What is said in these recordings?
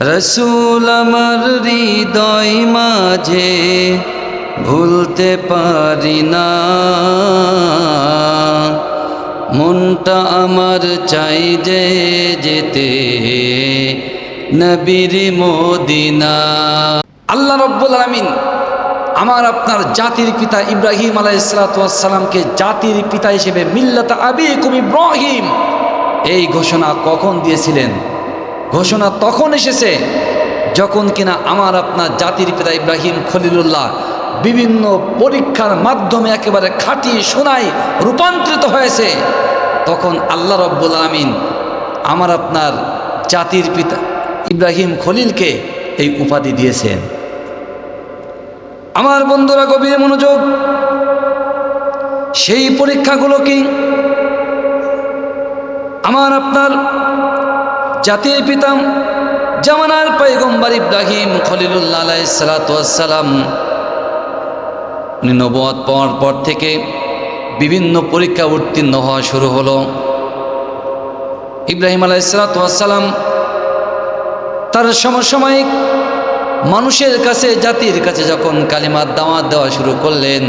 রসুল আমার হৃদয় মাঝে ভুলতে পারি না। মনটা আমার চাই যে যেতে নবীর মদিনা। আল্লাহ রব্বুল আলমিন আমার আপনার জাতির পিতা ইব্রাহিম আলাইসালামকে জাতির পিতা হিসেবে মিল্লাত আবিকুম ইব্রাহিম। এই ঘোষণা কখন দিয়েছিলেন? ঘোষণা তখন এসেছে যখন কিনা আমার আপনার জাতির পিতা ইব্রাহিম খলিলুল্লাহ বিভিন্ন পরীক্ষার মাধ্যমে একেবারে খাটিয়ে শোনায় রূপান্তরিত হয়েছে। তখন আল্লাহ রব্বুল আমিন আমার আপনার জাতির পিতা ইব্রাহিম খলিলকে এই উপাধি দিয়েছেন। আমার বন্ধুরা, গভীর মনোযোগ। সেই পরীক্ষাগুলো কি? আমার আপনার জাতির পিতাম, জামানার পৈগম্বর ইব্রাহিম খলিলুল্লাহ সালাতাম উনি নবদ পাওয়ার পর থেকে বিভিন্ন পরীক্ষা উত্তীর্ণ হওয়া শুরু হলো। ইব্রাহিম আলাইসালাতাম তার সমসাময়িক মানুষের কাছে, জাতির কাছে যখন কালিমার দাওয়াত দেওয়া শুরু করলেন,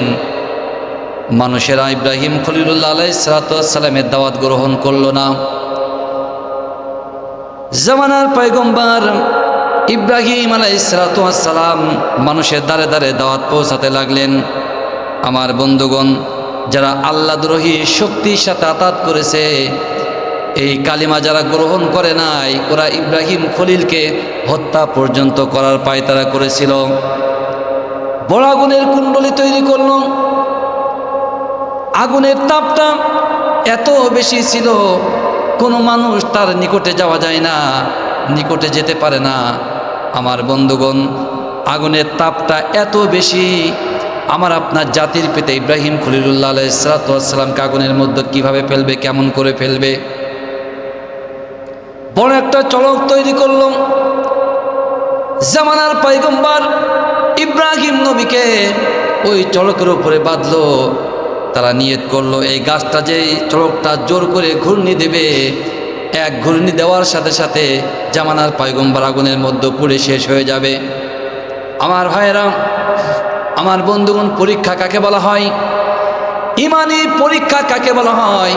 মানুষেরা ইব্রাহিম খলিলুল্লাহ আলাইসালাতামের দাওয়াত গ্রহণ করল না। জামানার পয়গম্বর ইব্রাহিম আলাইসালাম মানুষের দ্বারে দ্বারে দাওয়াত পৌঁছাতে লাগলেন। আমার বন্ধুগণ, যারা আল্লাহ দ্রোহী শক্তির সাথে আতাত করেছে, এই কালিমা যারা গ্রহণ করে নাই, ওরা ইব্রাহিম খলিলকে হত্যা পর্যন্ত করার পায় তারা করেছিল। বড় আগুনের কুণ্ডলি তৈরি করল। আগুনের তাপটা এত বেশি ছিল কোনো মানুষ তার নিকটে যাওয়া যায় না, নিকটে যেতে পারে না। আমার বন্ধুগণ, আগুনের তাপটা এত বেশি, আমার আপনার জাতির পেতে ইব্রাহিম খলিলুল্লাহ আলাইসালামকে আগুনের মধ্যে কীভাবে ফেলবে, কেমন করে ফেলবে? বড় একটা চলক তৈরি করল জামানার পাইগম্বার ইব্রাহিম নবীকে ওই চলকের উপরে বাঁধলো। তারা নিয়ত করল, এই গাছটা যে চড়কটা জোর করে ঘূর্ণি দেবে, এক ঘূর্ণি দেওয়ার সাথে সাথে জামানার পাইগম্বার আগুনের মধ্যে পুড়ে শেষ হয়ে যাবে। আমার ভাইয়েরা, আমার বন্ধুগণ, পরীক্ষা কাকে বলা হয়? ইমানি পরীক্ষা কাকে বলা হয়?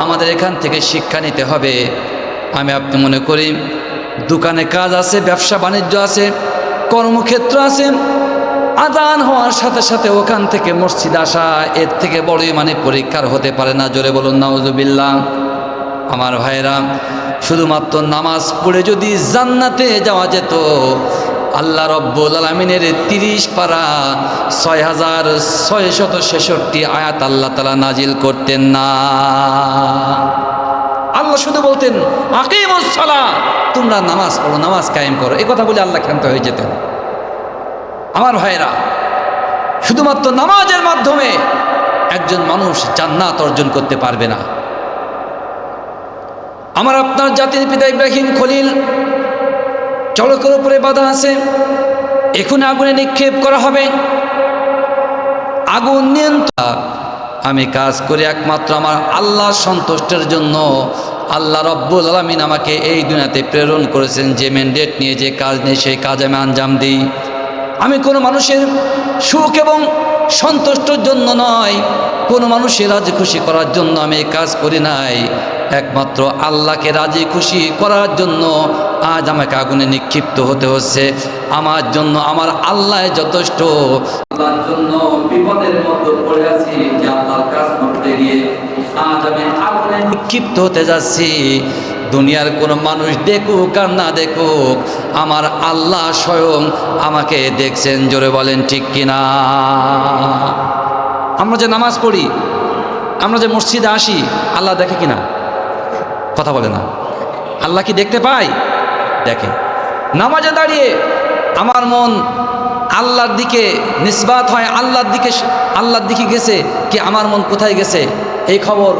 আমাদের এখান থেকে শিক্ষা নিতে হবে। আমি আপনি মনে করি, দোকানে কাজ আছে, ব্যবসা বাণিজ্য আছে, কর্মক্ষেত্র আছে আদান হওয়ার সাথে সাথে ওখান থেকে মসজিদ আসা এর থেকে বড়ই মানে পরীক্ষার হতে পারে না। জোরে বলুন নাউজুবিল্লা আমার ভাইরা শুধুমাত্র নামাজ পড়ে যদি জান্নাতে যাওয়া যেত, আল্লাহ রব্বুল আলমিনের তিরিশ পারা ছয় হাজার ছয় শত ছেষট্টি আয়াত আল্লাহ তালা নাজিল করতেন না। আল্লাহ শুধু বলতেন আকিমুসলা তোমরা নামাজ পড়ো, নামাজ কায়েম করো। এ কথা বলে আল্লাহ ক্ষান্ত হয়ে যেতেন। আমার ভাইরা শুধুমাত্র নামাজের মাধ্যমে একজন মানুষ জান্নাত অর্জন করতে পারবে না। আমার আপনার জাতির পিতা ইব্রাহিম খলিল চলকের উপরে বাধা আছে, এখন আগুনে নিক্ষেপ করা হবে। আগুন নিয়ন্ত্রণ, আমি কাজ করি একমাত্র আমার আল্লাহ সন্তুষ্টের জন্য। আল্লাহ রব্বুল আলমিন আমাকে এই দুনিয়াতে প্রেরণ করেছেন যে ম্যান্ডেট নিয়ে যে কাজ নিয়ে সেই কাজ আমি আঞ্জাম দিই। আমি কোনো মানুষের সুখ এবং সন্তুষ্টর জন্য নয়, কোনো মানুষের রাজি খুশি করার জন্য আমি কাজ করি নাই। একমাত্র আল্লাহকে রাজি খুশি করার জন্য আজ আমাকে আগুনে নিক্ষিপ্ত হতে হচ্ছে। আমার জন্য, আমার আল্লাহ যথেষ্ট। আল্লাহর জন্য বিপদের পড়ে আছি যে আল্লাহর কাজ করতে গিয়ে আজ আমি আগুনে নিক্ষিপ্ত হতে যাচ্ছি। দুনিয়ার কোনো মানুষ দেখুক আর না দেখুক, আমার আল্লাহ স্বয়ং আমাকে দেখছেন, জোরে বলেন ঠিক কিনা? আমরা যে নামাজ পড়ি, আমরা যে মসজিদে আসি, আল্লাহ দেখে কিনা? কথা বলে না। আল্লাহ কি দেখতে পাই দেখে। নামাজে দাঁড়িয়ে আমার মন আল্লাহর দিকে নিসবাত হয়, আল্লাহর দিকে আল্লাহর দিকে গেছে, কি আমার মন কোথায় গেছে? এই খবর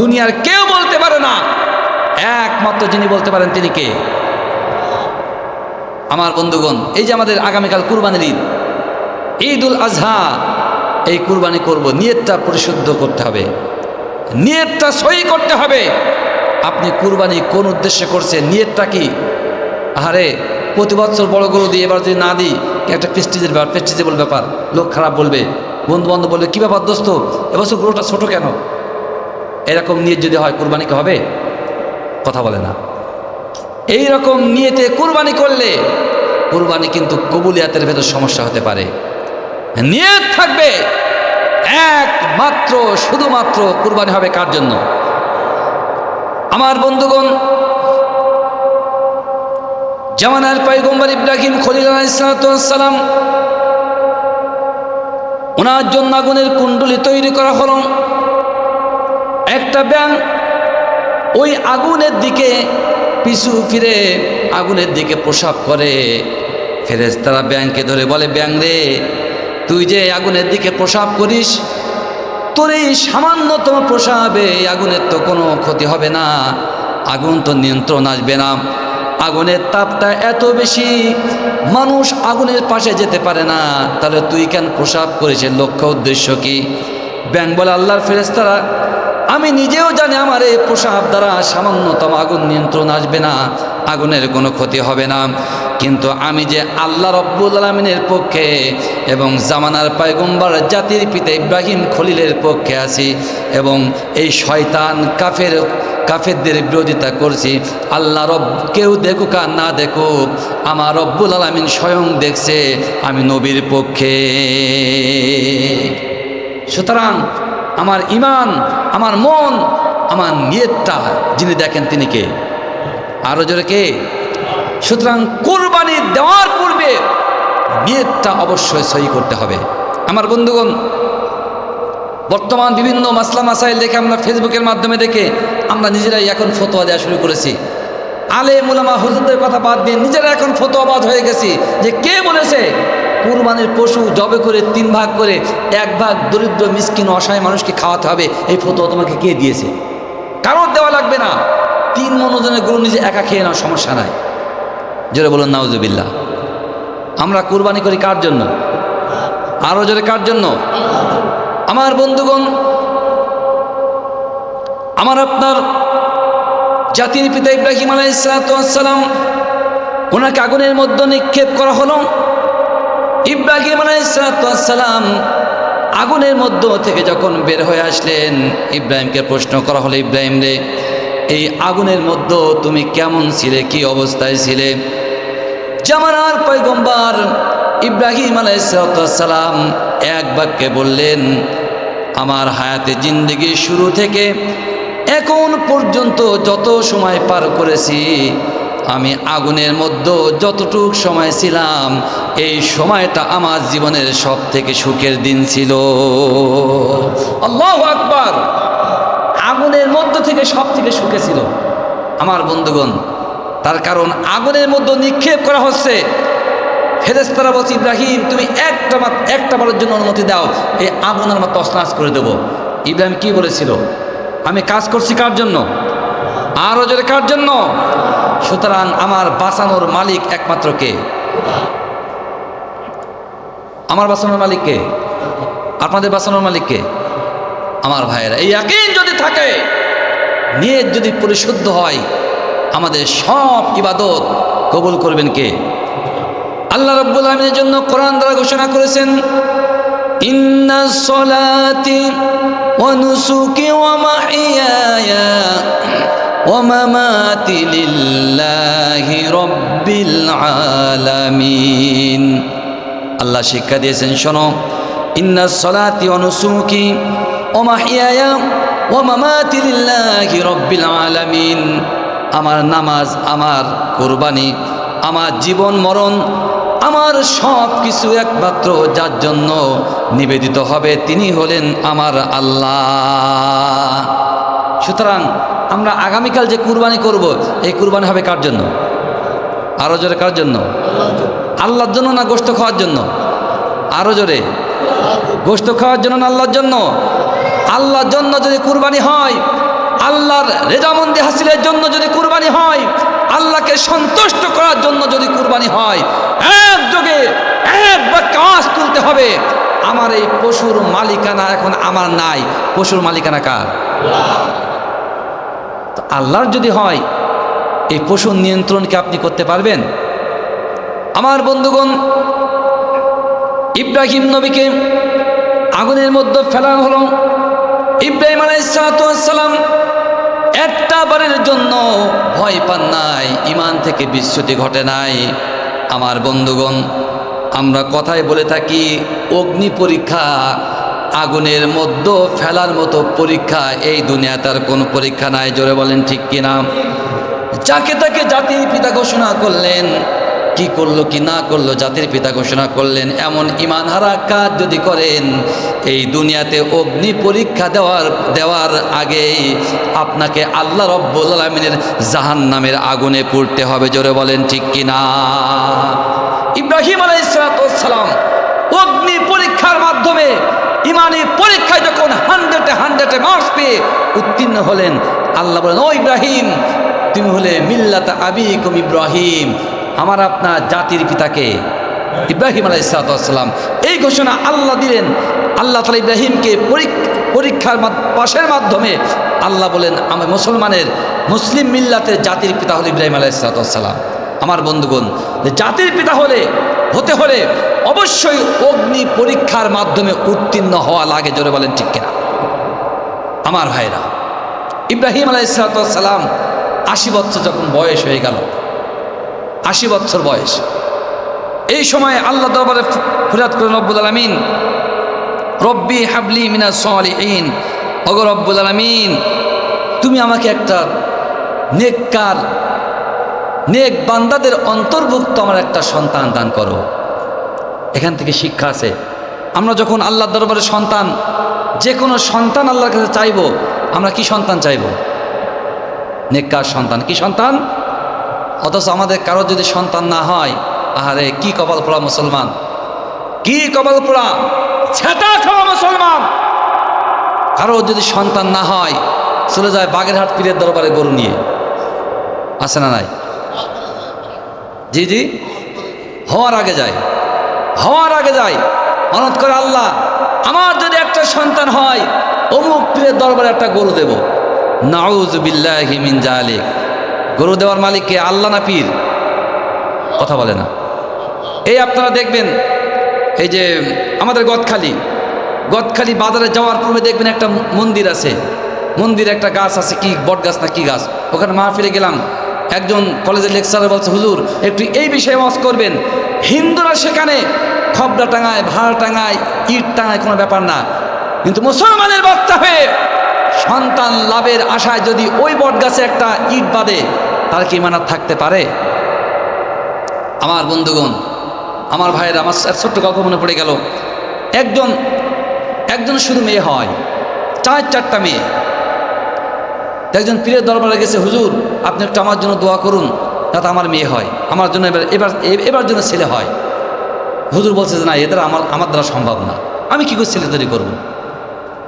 দুনিয়ার কেউ বলতে পারে না। একমাত্র যিনি বলতে পারেন তিনি কে? আমার বন্ধুগণ, এই যে আমাদের আগামীকাল কুরবানির ঈদ ঈদ উল আজহা, এই কুরবানি করব, নিয়তটা পরিশুদ্ধ করতে হবে, নিয়তটা সই করতে হবে। আপনি কুরবানি কোন উদ্দেশ্যে করছেন, নিয়তটা কি? আরে প্রতি বছর বড় গরু দিই এবার যদি না দিই, একটা প্রেস্টিজের ব্যাপার প্রেস্টিজেবল ব্যাপার, লোক খারাপ বলবে বন্ধু বান্ধব বলবে, কী ব্যাপার দোস্ত? এবছর গরুটা ছোটো কেন? এরকম নিয়ে যদি হয়, কুরবানিকে হবে? কথা বলে না। এই রকম নিয়েতে কুরবানি করলে, কুরবানি কিন্তু কবুলিয়াতের ভেতর সমস্যা হতে পারে। নিয়ত থাকবে একমাত্র, শুধুমাত্র কুরবানি হবে কার জন্য? আমার বন্ধুগণ, জামানার পয়গম্বর ইব্রাহিম খলিল ইসলাতাম ওনার জন্য আগুনের কুণ্ডলি তৈরি করা হলো। একটা ব্যাং ওই আগুনের দিকে পিছু ফিরে আগুনের দিকে প্রসাব করে। ফেরেস তারা ব্যাংকে ধরে বলে, ব্যাং রে, তুই যে আগুনের দিকে প্রসাব করিস, তোর এই সামান্যতম প্রসাবে আগুনের তো কোনো ক্ষতি হবে না। আগুন তো নিয়ন্ত্রণ আসবে না। আগুনের তাপটা এত বেশি, মানুষ আগুনের পাশে যেতে পারে না। তাহলে তুই কেন প্রসাব এর লক্ষ্য উদ্দেশ্য কি? ব্যাং বলে, আল্লাহর ফেরেস্তারা আমি নিজেও জানি আমার এই পোশাক দ্বারা সামান্যতম আগুন নিয়ন্ত্রণ আসবে না, আগুনের কোনো ক্ষতি হবে না। কিন্তু আমি যে আল্লাহ রব্বুল আলমিনের পক্ষে এবং জামানার পায়গম্বার জাতির পিতা ইব্রাহিম খলিলের পক্ষে আছি এবং এই শয়তান কাফের, কাফেরদের বিরোধিতা করছি, আল্লাহ রব কেউ দেখুক আর না দেখুক, আমার রব্বুল আলমিন স্বয়ং দেখছে আমি নবীর পক্ষে। সুতরাং আমার ইমান, আমার মন, আমার নিয়তটা যিনি দেখেন তিনি কে? আরও জোরে কে? সুতরাং কোরবানি দেওয়ার পূর্বে নিয়তটা অবশ্যই সহি করতে হবে। আমার বন্ধুগণ, বর্তমান বিভিন্ন মাসলা মাসাইল দেখে আমরা ফেসবুকের মাধ্যমে দেখে আমরা নিজেরাই এখন ফতোয়া দেওয়া শুরু করেছি। আলে মুলামা হুজুরদের কথা বাদ দিয়ে নিজেরা এখন ফতোয়াবাদ হয়ে গেছি যে কে বলেছে? কুরবানির পশু জবে করে তিন ভাগ করে এক ভাগ দরিদ্র, মিসকিন, অসহায় মানুষকে খাওয়াতে হবে। এই ফতোয়া তোমাকে কে দিয়েছে? কারোর দেওয়া লাগবে না। তিন মনোজনের গরু নিজে একা খেয়ে নাও সমস্যা নাই। জোরে বলুন নাউজুবিল্লা আমরা কুরবানি করি কার জন্য? আরও জোরে কার জন্য? আমার বন্ধুগণ, আমার আপনার জাতির পিতা ইব্রাহিম আলাইসালাম ওনাকে আগুনের মধ্যে নিক্ষেপ করা হলো। ইব্রাহিম আলাইসালাম আগুনের মধ্য থেকে যখন বের হয়ে আসলেন, ইব্রাহিমকে প্রশ্ন করা হলো, ইব্রাহিম রে, এই আগুনের মধ্য তুমি কেমন ছিলে? কি অবস্থায় ছিলে? জামানার পয়গম্বার ইব্রাহিম আলাইসালাম এক বাক্যে বললেন, আমার হায়াতে জিন্দগি শুরু থেকে এখন পর্যন্ত যত সময় পার করেছি আমি আগুনের মধ্যে যতটুক সময় ছিলাম, এই সময়টা আমার জীবনের সব থেকে সুখের দিন ছিল। আল্লাহ আকবার! আগুনের মধ্য থেকে সব থেকে সুখে ছিল। আমার বন্ধুগণ, তার কারণ আগুনের মধ্যে নিক্ষেপ করা হচ্ছে। ফেরেস্তারা বলছি, ইব্রাহিম, তুমি একটা একটা বারের জন্য অনুমতি দাও। এই আগুন আমার তসনাস করে দেবো। ইব্রাহিম কি বলেছিল? আমি কাজ করছি কার জন্য? আরও জোরে কার জন্য? সুতরাং আমার বাঁচানোর মালিক একমাত্র কে? আমার বাঁচানোর মালিক কে? আপনাদের বাঁচানোর মালিক কে? আমার ভাইয়েরা, এই একই যদি থাকে, নিয়ত যদি পরিশুদ্ধ হয়, আমাদের সব ইবাদত কবুল করবেন কে? আল্লাহ রব্বুল আলমিনের জন্য কোরআন দ্বারা ঘোষণা করেছেন, ইন্না সলাতি অনুসুকি ওয়ামাহিয়ায়া ওমামাতি লিল্লাহি রব্বিল আলামিন। আল্লাহ শিক্ষা দিয়েছেন, শোনো, ইন্না সলাতি অনুসুকি ওমাহিয়ায়া ওমামাতি লিল্লাহি রব্বিল আলামিন। আমার নামাজ, আমার কোরবানি, আমার জীবন মরণ, আমার সব কিছু একমাত্র যার জন্য নিবেদিত হবে, তিনি হলেন আমার আল্লাহ। সুতরাং আমরা আগামীকাল যে কুরবানি করব, এই কুরবানি হবে কার জন্য? আরও জোরে কার জন্য? আল্লাহর জন্য না গোস্ত খাওয়ার জন্য? আরও জোরে। গোস্ত খাওয়ার জন্য না আল্লাহর জন্য? আল্লাহর জন্য যদি কুরবানি হয়, আল্লাহর রেজামন্দি হাসিলের জন্য যদি কুরবানি হয়, আল্লাহকে সন্তুষ্ট করার জন্য যদি কুরবানি হয়, এক যোগে এক আওয়াজ তুলতে হবে। আমার এই পশুর মালিকানা এখন আমার নাই। পশুর মালিকানা কার? তো আল্লাহর যদি হয়, এই পশুর নিয়ন্ত্রণকে আপনি করতে পারবেন? আমার বন্ধুগণ, ইব্রাহিম নবীকে আগুনের মধ্যে ফেলা হলো। ইব্রাহিম আলাইসালাম একটা বারের জন্য ভয় পান নাই ইমান থেকে বিচ্যুতি ঘটে নাই। আমার বন্ধুগণ, আমরা কথায় বলে থাকি, অগ্নি পরীক্ষা আগুনের মধ্যে ফেলার মতো পরীক্ষা এই দুনিয়াতে আর কোনো পরীক্ষা নাই, জোরে বলেন ঠিক কিনা? যাকে তাকে জাতির পিতা ঘোষণা করলেন, কি করল কি না করল জাতির পিতা ঘোষণা করলেন, এমন ইমান হারা কাজ যদি করেন, এই দুনিয়াতে অগ্নি পরীক্ষা দেওয়ার দেওয়ার আগেই আপনাকে আল্লাহ রব্বুল আলমিনের জাহান নামের আগুনে পড়তে হবে, জোরে বলেন ঠিক কিনা? ইব্রাহিম আলাইসালাম অগ্নি পরীক্ষার মাধ্যমে ইমানি পরীক্ষায় যখন হান্ড্রেডে হান্ড্রেডে মার্কস পেয়ে উত্তীর্ণ হলেন, আল্লাহ বলেন, ও ইব্রাহিম তুমি হলে মিল্লাত আবিকুম ইব্রাহিম, আমার আপনার জাতির পিতাকে। ইব্রাহিম আলাইসালাম এই ঘোষণা আল্লাহ দিলেন। আল্লাহ তালা ইব্রাহিমকে পরীক্ষার পাশের মাধ্যমে আল্লাহ বলেন আমার মুসলমানের, মুসলিম মিল্লাতের জাতির পিতা হল ইব্রাহিম আলাইসালাম আমার বন্ধুগণ, যে জাতির পিতা হলে, হতে হলে অবশ্যই অগ্নি পরীক্ষার মাধ্যমে উত্তীর্ণ হওয়া লাগে, জোরে বলেন ঠিক কিনা? আমার ভাইরা, ইব্রাহিম আলাইসালাম আশি বছর যখন বয়স হয়ে গেল, আশি বছর বয়স, এই সময় আল্লাহ দরবারে ফিরাত করেন, রব্বুল আলমিন, রব্বি হাবলি মিনা সলিহীন অগর রব্বুল আলমিন, তুমি আমাকে একটা নেককার নেক বান্দাদের অন্তর্ভুক্ত আমার একটা সন্তান দান করো। এখান থেকে শিক্ষা আছে। আমরা যখন আল্লাহ দরবারে সন্তান যে কোনো সন্তান আল্লাহর কাছে চাইব, আমরা কি সন্তান চাইব? নেককার সন্তান? কি সন্তান? অথচ আমাদের কারও যদি সন্তান না হয়, আহারে, কি কপাল পোড়া মুসলমান? কি কপাল পোড়া? ছেটা খাওয়া মুসলমান? কারও যদি সন্তান না হয়, চলে যায় বাগেরহাট পীরের দরবারে গরু নিয়ে। আসে না নাই? জি জি। হওয়ার আগে যায়। হওয়ার আগে যায়। মানত করে আল্লাহ, আমার যদি একটা সন্তান হয়, অমুক পীরের দরবারে একটা গরু দেব। নাউজ বিল্লাহি মিন গরু দেওয়ার মালিককে আল্লাহ না পীর? কথা বলে না। এই আপনারা দেখবেন, এই যে আমাদের গদখালি। গদখালি বাজারে যাওয়ার পূর্বে দেখবেন একটা মন্দির আছে। মন্দিরে একটা গাছ আছে, কি বট গাছ না কি গাছ? ওখানে মাহফিলে গেলাম। একজন কলেজের লেকচারার বলছে, হুজুর, একটু এই বিষয়ে ওয়াজ করবেন। হিন্দুরা সেখানে খবরা টাঙায়, ভাড় টাঙায়, ইট টাঙায় কোনো ব্যাপার না। কিন্তু মুসলমানের বক্তা হয়ে সন্তান লাভের আশায় যদি ওই বট গাছে একটা ইট বাঁধে তার কি মানার থাকতে পারে? আমার বন্ধুগণ, আমার ভাইয়ের, আমার ছোট্ট গল্প মনে পড়ে গেল। একজন একজন শুধু মেয়ে হয় চার চারটা মেয়ে। একজন পীরের দরবারে গেছে, হুজুর, আপনি একটু আমার জন্য দোয়া করুন যাতে আমার মেয়ে হয়, আমার জন্য এবার এবার এবার জন্য ছেলে হয়। হুজুর বলছে যে, না এদের আমার আমার দ্বারা সম্ভব না। আমি কী করে ছেলে তৈরি করব?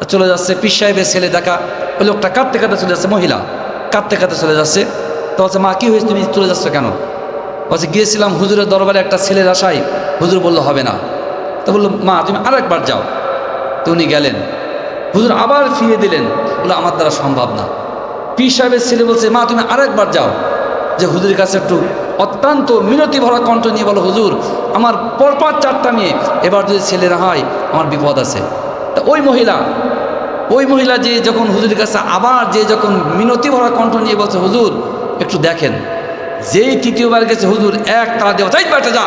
চলে যাচ্ছে, পীর সাহেবের ছেলে দেখা, ওই লোকটা কাঁদতে কাঁদতে চলে যাচ্ছে, মহিলা কাঁদতে কাঁদতে চলে যাচ্ছে। তো বলছে, মা, কী হয়েছে? তুমি চলে যাচ্ছ কেন? বলছে, গিয়েছিলাম হুজুরের দরবারে একটা ছেলের আশায়। হুজুর বলল, হবে না। তো বলল, মা, তুমি আরেকবার যাও। তো উনি গেলেন। হুজুর আবার ফিরিয়ে দিলেন। বলল, আমার দ্বারা সম্ভব না। পীর সাহেবের ছেলে বলছে, মা, তুমি আরেকবার যাও। যে হুজুরের কাছে একটু অত্যন্ত মিনতি ভরা কণ্ঠ নিয়ে বলো, হুজুর, আমার পরপর চারটা মেয়ে, এবার যদি ছেলেরা হয়, আমার বিপদ আছে। তা ওই মহিলা ওই মহিলা যে যখন হুজুরের কাছে আবার যে যখন মিনতি ভরা কণ্ঠ নিয়ে বলছে, হুজুর, একটু দেখেন, যেই তৃতীয়বার গেছে, হুজুর, এক তারা দেওয়া, যাই বেটা যা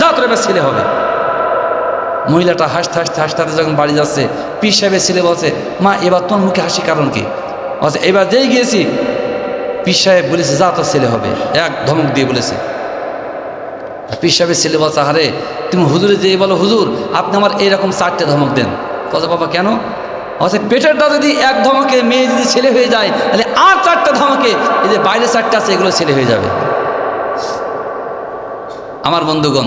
যা তোর এবার ছেলে হবে। মহিলাটা হাসতে হাসতে হাসতে হাসতে যখন বাড়ি যাচ্ছে, পীর সাহেবের ছেলে বলছে, মা, এবার তোমার মুখে হাসি কারণ কি? বলছে এবার যেই গিয়েছি, পীর সাহেব বলেছে, যা তোর ছেলে হবে। এক ধমক দিয়ে বলেছে। পীর সাহেবের ছেলে বলছে আরে তুমি হুজুরে যেয়ে বলো, হুজুর, আপনি আমার এইরকম চারটে ধমক দেন। বলছে বাবা, কেন? বলছে পেটেরটা যদি এক ধমকে মেয়ে যদি ছেলে হয়ে যায়, তাহলে আর চারটা ধমকে, এই যে বাইরে চারটা আছে, এগুলো ছেলে হয়ে যাবে। আমার বন্ধুগণ,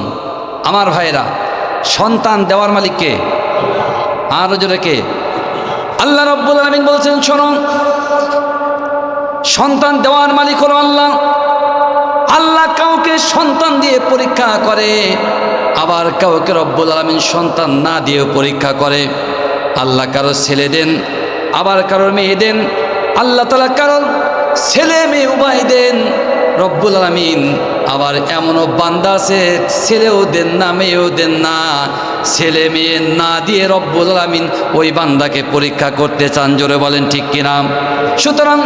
আমার ভাইয়েরা, সন্তান দেওয়ার মালিককে, আরও জোরে কে? আল্লাহ রব্বুল আলমিন বলছেন, শোনো সন্তান দেওয়ার মালিক হলো আল্লাহ। আল্লাহ কাউকে সন্তান দিয়ে পরীক্ষা করে, আবার কাউকে রব্বুল আলমিন সন্তান না দিয়েও পরীক্ষা করে। আল্লাহ কারও ছেলে দেন, আবার কারোর মেয়ে দেন। আল্লাহ তালা কারোর ছেলে মেয়ে উভয় দেন, রব্বুল আলমিন। আবার এমনও বান্দা আছে, ছেলেও দেন না, মেয়েও দেন না। ছেলে মেয়ে না দিয়ে রব্বুল আলমিন ওই বান্দাকে পরীক্ষা করতে চান, জোরে বলেন ঠিক কিনা? সুতরাং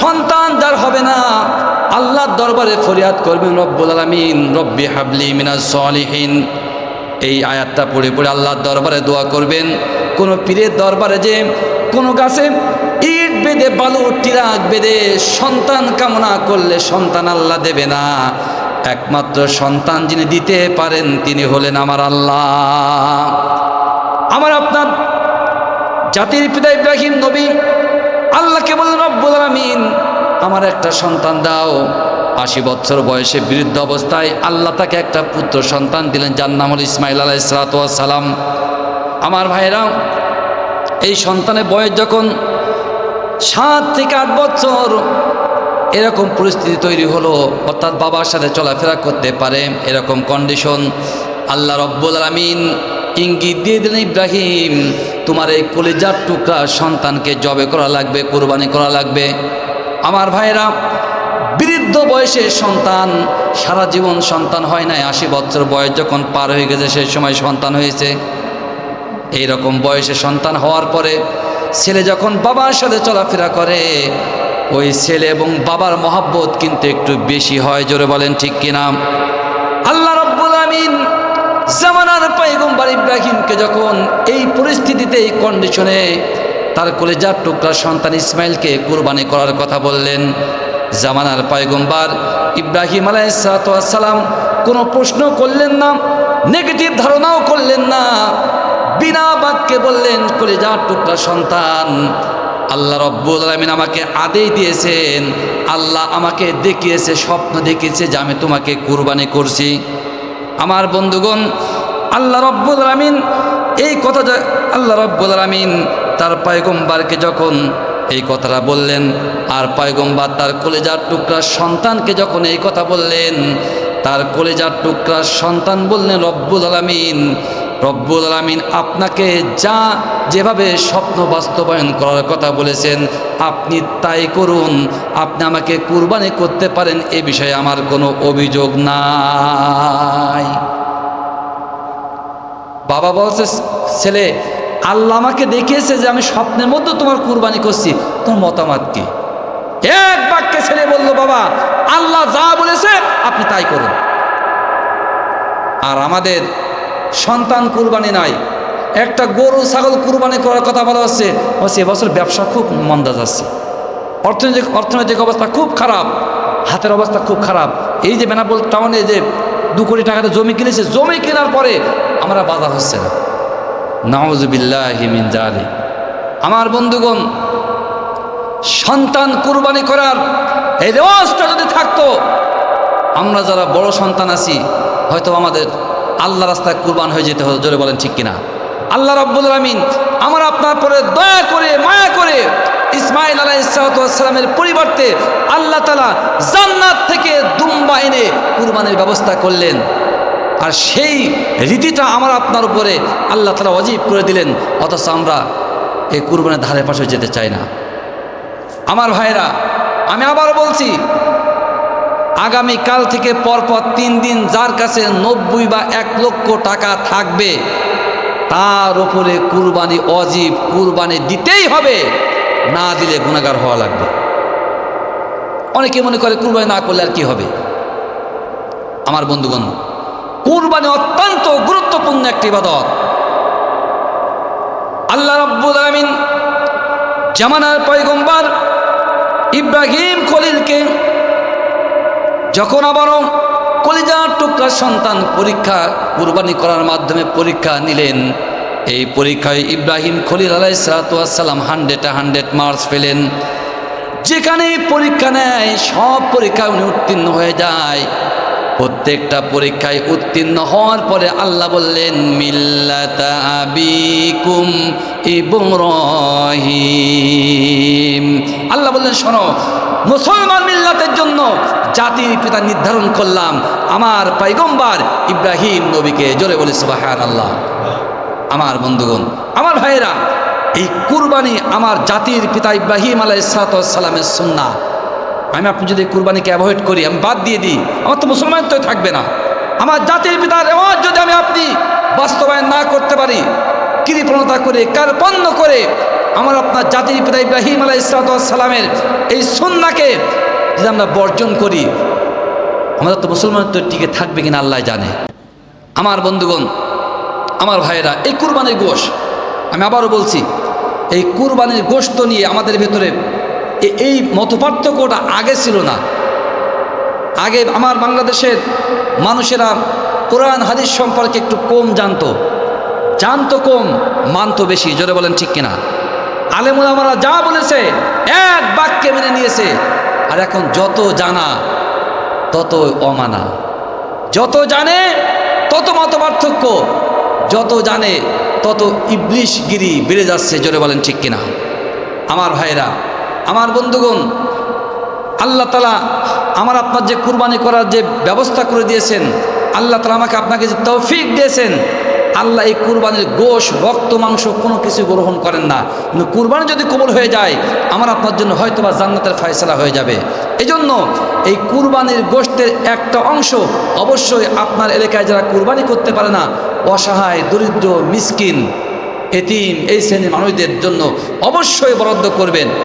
সন্তান যার হবে না, আল্লাহর দরবারে ফরিয়াদ করবেন, রব্বুল আলমিন, রব্বি হাবলি মিনাজ সলিহীন। এই আয়াতটা পড়ে পড়ে আল্লাহর দরবারে দোয়া করবেন। কোনো পীরের দরবারে যে, কোনো গাছে ইট বেঁধে, বালু টিরাক বেঁধে সন্তান কামনা করলে সন্তান আল্লাহ দেবে না। একমাত্র সন্তান যিনি দিতে পারেন, তিনি হলেন আমার আল্লাহ। আমার আপনার জাতির পিতা ইব্রাহিম নবী আল্লাহকে বললেন, রব্বুল আলামিন, আমার একটা সন্তান দাও। আশি বছর বয়সে বৃদ্ধ অবস্থায় আল্লাহ তাকে একটা পুত্র সন্তান দিলেন, যার নাম হল ইসমাইল আলাহ সালাম। আমার ভাইরা এই সন্তানের বয়স যখন সাত থেকে আট বছর, এরকম পরিস্থিতি তৈরি হলো, অর্থাৎ বাবার সাথে চলাফেরা করতে পারে এরকম কন্ডিশন আল্লাহ রব্বুল আলমিন ইঙ্গিত দিয়ে দিলেন, ইব্রাহিম তোমার এই কলিজার টুকরা সন্তানকে জবে করা লাগবে, কোরবানি করা লাগবে। আমার ভাইরা বৃদ্ধ বয়সে সন্তান, সারা জীবন সন্তান হয় নাই। আশি বছর বয়স যখন পার হয়ে গেছে, সেই সময় সন্তান হয়েছে। এই রকম বয়সে সন্তান হওয়ার পরে ছেলে যখন বাবার সাথে চলাফেরা করে, ওই ছেলে এবং বাবার মহাব্বত কিন্তু একটু বেশি হয়। জোরে বলেন ঠিক কিনা? জামানার পাইগম্বার ইব্রাহিমকে যখন এই পরিস্থিতিতে, এই কন্ডিশনে তার কলেজার টুকরা সন্তান ইসমাইলকে কুরবানি করার কথা বললেন। জামানার পায়গম্বার ইব্রাহিম আলাইসালাম কোনো প্রশ্ন করলেন না নেগেটিভ ধারণাও করলেন না। বিনা বাক্যে বললেন, কলেজার টুকরা সন্তান, আল্লাহ রব্বুল আলমিন আমাকে আদেই দিয়েছেন, আল্লাহ আমাকে দেখিয়েছে, স্বপ্ন দেখিয়েছে যে আমি তোমাকে কুরবানি করছি। আমার বন্ধুগণ, আল্লাহ রব্বুল আলমিন, এই কথা আল্লাহ রব্বুল আলমিন তার পায়গম্বারকে যখন এই কথাটা বললেন, আর পায়গম্বার তার কলেজার টুকরার সন্তানকে যখন এই কথা বললেন, তার কলেজার টুকরার সন্তান বললেন, রব্বুল আলমিন রব্বুল আলমিন আপনাকে যা যেভাবে স্বপ্ন বাস্তবায়ন করার কথা বলেছেন, আপনি তাই করুন। আপনি আমাকে কুরবানি করতে পারেন, এ বিষয়ে আমার কোনো অভিযোগ নাই। বাবা বলছে, ছেলে, আল্লাহ আমাকে দেখিয়েছে যে আমি স্বপ্নের মধ্যে তোমার কুরবানি করছি। তোমার মতামত কি? এক বাক্যে ছেলে বলল, বাবা, আল্লাহ যা বলেছে, আপনি তাই করুন। আর আমাদের সন্তান কুরবানি নাই। একটা গরু ছাগল কুরবানি করার কথা বলা হচ্ছে, বলছে এবছর ব্যবসা খুব মন্দা যাচ্ছে অর্থনৈতিক অর্থনৈতিক অবস্থা খুব খারাপ, হাতের অবস্থা খুব খারাপ। এই যে বেনাপোল টাউনে যে দু কোটি টাকাতে জমি কিনেছে, জমি কেনার পরে আমরা বাজার হচ্ছে না। নাউজবিল্লাহিমিন জালি আমার বন্ধুগণ, সন্তান কুরবানি করার এই রেওয়াজটা যদি থাকতো, আমরা যারা বড় সন্তান আছি, হয়তো আমাদের আল্লাহ রাস্তায় কুরবান হয়ে যেতে হতো জোরে বলেন ঠিক কিনা? আল্লাহ রব্বুল আলমিন আমার আপনার পরে দয়া করে, মায়া করে ইসমাইল আলাহ ইসালামের পরিবর্তে আল্লাহ তালা জান্নাত থেকে দুম্বা এনে কুরবানের ব্যবস্থা করলেন। আর সেই রীতিটা আমার আপনার উপরে আল্লাহ তালা অজীব করে দিলেন, অথচ আমরা এই কুরবানের ধারে পাশে যেতে চাই না। আমার ভাইরা আমি আবার বলছি আগামী কাল থেকে পরপর তিন দিন যার কাছে নব্বই বা এক লক্ষ টাকা থাকবে, তার উপরে কুরবানি অজীব, কুরবানি দিতেই হবে, না দিলে গুণাগার হওয়া লাগবে। অনেকে মনে করে কুরবানি না করলে আর কি হবে? আমার বন্ধুগণ, কুরবানি অত্যন্ত গুরুত্বপূর্ণ একটি ইবাদত। আল্লাহ রব্বুল আলমিন জামানার পয়গম্বর ইব্রাহিম খলিলকে যখন আবারও কলিজার টুকরা সন্তান পরীক্ষা কুরবানি করার মাধ্যমে পরীক্ষা নিলেন, এই পরীক্ষায় ইব্রাহিম খলিল আলাইসালাম হান্ড্রেডে হান্ড্রেড মার্কস পেলেন। যেখানে পরীক্ষা নেয়, সব পরীক্ষায় উনি উত্তীর্ণ হয়ে যায়। প্রত্যেকটা পরীক্ষায় উত্তীর্ণ হওয়ার পরে আল্লাহ বললেন, মিল্লাতা আবিকুম ইব্রাহিম। আল্লাহ বললেন, শোনো মুসলমান মিল্লাতের জন্য জাতির পিতা নির্ধারণ করলাম। আমার পাইগম্বার ইব্রাহিম নবীকে জোরে বলে সুবাহান আল্লাহ আমার বন্ধুগণ, আমার ভাইয়েরা, এই কুরবানি আমার জাতির পিতা ইব্রাহিম আলাইসালামের সুন্না আমি আপনি যদি কুরবানিকে অ্যাভয়েড করি, আমি বাদ দিয়ে দিই, আমার তো মুসলমান তো থাকবে না। আমার জাতির পিতার রেওয়াজ যদি আমি আপনি বাস্তবায়ন না করতে পারি, কৃপণতা করে, কার্পণ্য করে আমার আপনার জাতির পিতা ইব্রাহিম আলাহ ইসলাতামের এই সন্নাকে যদি আমরা বর্জন করি, আমাদের তো মুসলমান তো টিকে থাকবে কিনা আল্লাহ জানে। আমার বন্ধুগণ, আমার ভাইয়েরা, এই কুরবানির গোশ, আমি আবারও বলছি, এই কুরবানির গোশত নিয়ে আমাদের ভেতরে এই মতপার্থক্যটা আগে ছিল না। আগে আমার বাংলাদেশের মানুষেরা কোরআন, হাদিস সম্পর্কে একটু কম জানতো। জানতো কম, মানতো বেশি, জোরে বলেন ঠিক কিনা? আলেমুল আমরা যা বলেছে, এক বাক্যে মেনে নিয়েছে। আর এখন যত জানা, তত অমানা। যত জানে, তত মত পার্থক্য। যত জানে, তত ইবলিশগিরি বেড়ে যাচ্ছে, জোরে বলেন ঠিক কিনা। আমার ভাইরা আমার বন্ধুগণ, আল্লাহ তালা আমার আপনার যে কুরবানি করার যে ব্যবস্থা করে দিয়েছেন, আল্লাহ তালা আমাকে আপনাকে যে তৌফিক দিয়েছেন আল্লাহ এই কুরবানির গোশ, রক্ত, মাংস কোনো কিছু গ্রহণ করেন না। কিন্তু কুরবানি যদি কবল হয়ে যায়, আমার আপনার জন্য হয়তো বা জান্নাতের ফয়সলা হয়ে যাবে। এজন্য এই কুরবানির গোষ্ঠের একটা অংশ অবশ্যই আপনার এলাকায় যারা কুরবানি করতে পারে না, অসহায়, দরিদ্র, মিসকিন, এতিম, এই শ্রেণির মানুষদের জন্য অবশ্যই বরাদ্দ করবেন।